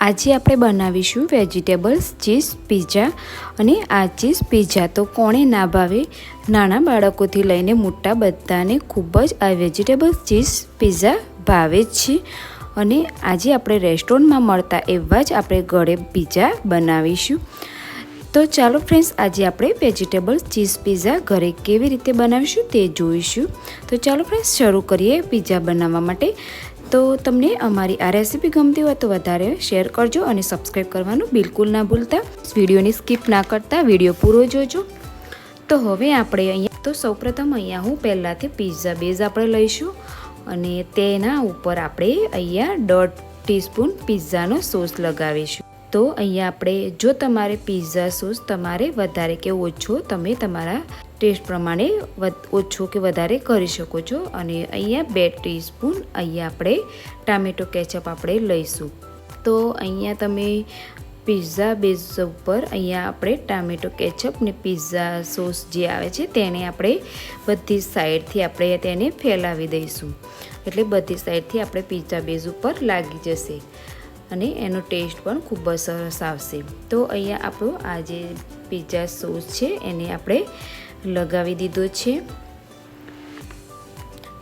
આજે આપણે બનાવીશું વેજીટેબલ્સ, ચીઝ, પિઝા અને આ ચીઝ, પિઝા તો કોણે ના ભાવે? નાના બાળકોથી લઈને મોટા બધાને ખૂબ જ આ વેજીટેબલ્સ, ચીઝ, પિઝા ભાવે છે. અને આજે આપણે રેસ્ટોરન્ટમાં મળતા એવા જ આપણે ઘરે પિઝા બનાવીશું. તો ચાલો ફ્રેન્ડ્સ, આજે આપણે વેજીટેબલ્સ, ચીઝ, પિઝા ઘરે કેવી રીતે બનાવીશું તે જોઈશું. તો ચાલો ફ્રેન્ડ્સ, શરૂ કરીએ પિઝા બનાવવા માટે. તો તમને અમારી આ રેસીપી ગમતી હોય તો વધારે શેર કરજો અને સબસ્ક્રાઈબ કરવાનું બિલકુલ ના ભૂલતા. વિડીયોની સ્કીપ ના કરતા, વીડિયો પૂરો જોજો. તો હવે આપણે અહીંયા, તો સૌપ્રથમ અહીંયા હું પહેલાંથી પિઝા બેઝ આપણે લઈશું અને તેના ઉપર આપણે અહીંયા દોઢ ટીસ્પૂન પિઝાનો સોસ લગાવીશું. તો અહીંયા આપણે જો તમારે પિઝા સોસ તમારે વધારે કે ઓછો તમે તમારા ટેસ્ટ પ્રમાણે ઓછો કે વધારે કરી શકો છો. અને અહીંયા બે ટીસ્પૂન અહીંયા આપણે ટામેટો કેચઅપ આપણે લઈશું. તો અહીંયા તમે પિઝા બેઝ ઉપર અહીંયા આપણે ટામેટો કેચઅપ ને પિઝા સોસ જે આવે છે તેને આપણે બધી સાઈડથી આપણે તેને ફેલાવી દઈશું. એટલે બધી સાઈડથી આપણે પિઝા બેઝ ઉપર લાગી જશે. અને એનો ટેસ્ટ પણ ખૂબ જ સરસ આવશે. તો અહીંયા આપણો આ જે પિઝા સોસ છે, એને આપણે લગાવી દીધો છે.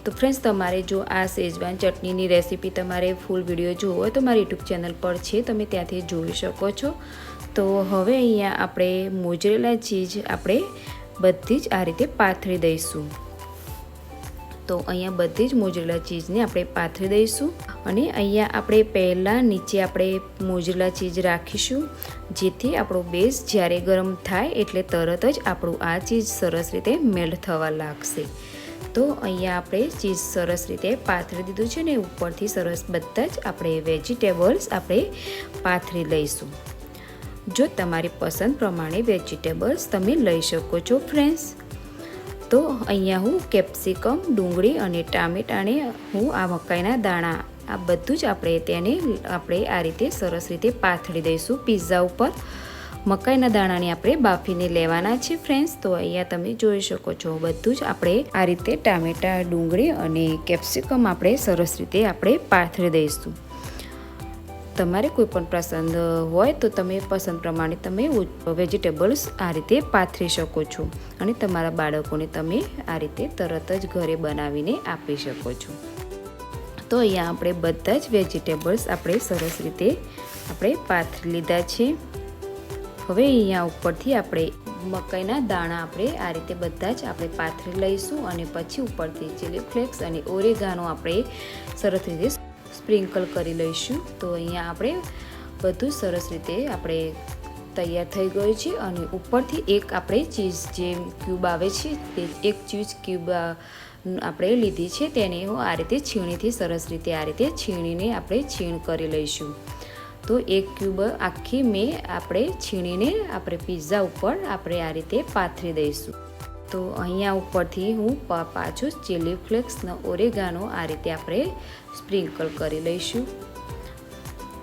તો ફ્રેન્ડ્સ તમારે જો આ શેજવાન ચટણીની રેસીપી તમારે ફૂલ વીડિયો જોવો હોય તો મારી યુટ્યુબ ચેનલ પર છે, તમે ત્યાંથી જોઈ શકો છો. તો હવે અહીંયા આપણે મોજરેલા ચીજ આપણે બધી જ આ રીતે પાથરી દઈશું. તો અહીંયા બધી જ મોજરેલા ચીઝને આપણે પાથરી દઈશું. અને અહીંયા આપણે પહેલાં નીચે આપણે મોજરેલા ચીજ રાખીશું, જેથી આપણો બેઝ જ્યારે ગરમ થાય એટલે તરત જ આપણું આ ચીજ સરસ રીતે મેલ્ટ થવા લાગશે. તો અહીંયા આપણે ચીઝ સરસ રીતે પાથરી દીધું છે ને ઉપરથી સરસ બધા જ આપણે વેજીટેબલ્સ આપણે પાથરી લઈશું. જો તમારી પસંદ પ્રમાણે વેજીટેબલ્સ તમે લઈ શકો છો ફ્રેન્ડ્સ તો અહીંયા હું કેપ્સિકમ ડુંગળી અને ટામેટાને હું આ મકાઈના દાણા આ બધું જ આપણે તેને, આપણે આ રીતે સરસ રીતે પાથરી દઈશું પિઝા ઉપર. મકાઈના દાણાને આપણે બાફીને લેવાના છે ફ્રેન્ડ્સ તો અહીંયા તમે જોઈ શકો છો, બધું જ આપણે આ રીતે ટામેટા, ડુંગળી અને કેપ્સિકમ આપણે સરસ રીતે આપણે પાથરી દઈશું. તમારે કોઈ પણ પસંદ હોય તો તમે પસંદ પ્રમાણે તમે વેજીટેબલ્સ આ રીતે પાથરી શકો છો અને તમારા બાળકોને તમે આ રીતે તરત જ ઘરે બનાવીને આપી શકો છો. તો અહીંયા આપણે બધા જ વેજીટેબલ્સ આપણે સરસ રીતે આપણે પાથરી લીધા છે. હવે અહીંયા ઉપરથી આપણે મકાઈના દાણા આપણે આ રીતે બધા જ આપણે પાથરી લઈશું અને પછી ઉપરથી ચીલી ફ્લેક્સ અને ઓરેગાનો આપણે સરસ રીતે સ્પ્રિંકલ કરી લઈશું. તો અહીંયા આપણે બધું સરસ રીતે આપણે તૈયાર થઈ ગયું છે અને ઉપરથી એક આપણે ચીઝ જે ક્યુબ આવે છે તે એક ચીઝ ક્યુબ આપણે લીધી છે તેને હું આ રીતે છીણીથી સરસ રીતે આ રીતે છીણીને આપણે છીણ કરી લઈશું. તો એક ક્યુબ આખી મેં આપણે છીણીને આપણે પીઝા ઉપર આપણે આ રીતે પાથરી દઈશું. તો અહીંયા ઉપરથી હું પાછું ચીલી ફ્લેક્સનો ઓરેગાનો આ રીતે આપણે સ્પ્રિંકલ કરી લઈશું.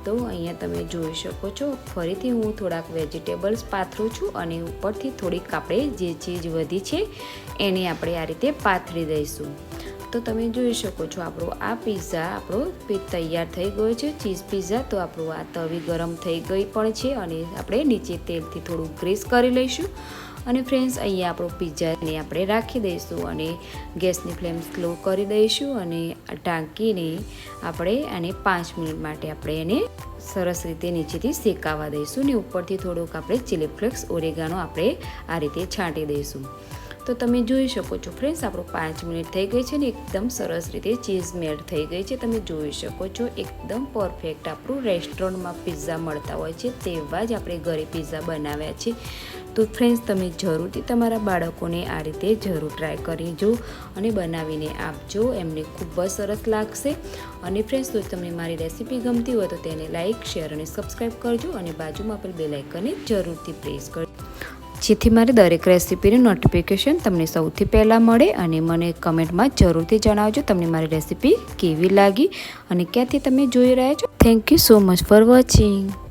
તો અહીંયા તમે જોઈ શકો છો. ફરીથી હું થોડાક વેજીટેબલ્સ પાથરું છું અને ઉપરથી થોડીક આપણે જે ચીજ વધી છે, એને આપણે આ રીતે પાથરી દઈશું. તો તમે જોઈ શકો છો આપણો આ પિઝા આપણો તૈયાર થઈ ગયો છે. ચીઝ પિઝા તો આપણું આ તવી ગરમ થઈ ગઈ પણ છે અને આપણે નીચે તેલથી થોડું ગ્રીસ કરી લઈશું. અને ફ્રેન્ડ્સ, અહીંયા આપણો પિઝાને આપણે રાખી દઈશું અને ગેસની ફ્લેમ સ્લો કરી દઈશું અને ઢાંકીને આપણે આને પાંચ મિનિટ માટે આપણે એને સરસ રીતે નીચેથી શેકાવા દઈશું ને ઉપરથી થોડુંક આપણે ચીલી ફ્લેક્સ ઓરેગાનો આપણે આ રીતે છાંટી દઈશું. તો તમે જોઈ શકો છો ફ્રેન્ડ્સ, આપણો પાંચ મિનિટ થઈ ગઈ છે ને એકદમ સરસ રીતે ચીઝ મેલ્ટ થઈ ગઈ છે. તમે જોઈ શકો છો એકદમ પરફેક્ટ આપણું રેસ્ટોરન્ટમાં પિઝા મળતા હોય છે તેવા જ આપણે ઘરે પિઝા બનાવ્યા છે. તો ફ્રેન્ડ્સ તમે જરૂરથી તમારા બાળકોને આ રીતે જરૂર ટ્રાય કરીજો અને બનાવીને આપજો. એમને ખૂબ જ સરસ લાગશે. અને ફ્રેન્ડ્સ તો તમને મારી રેસીપી ગમતી હોય તો તેને લાઇક શેર અને સબસ્ક્રાઈબ કરજો અને બાજુમાં આપેલ બે લાઇકને જરૂરથી પ્રેસ કરજો જેથી મારી દરેક રેસીપીનું નોટિફિકેશન તમને સૌથી પહેલાં મળે અને મને કમેન્ટમાં જરૂરથી જણાવજો તમને મારી રેસીપી કેવી લાગી અને ક્યાંથી તમે જોઈ રહ્યા છો. Thank you so much for watching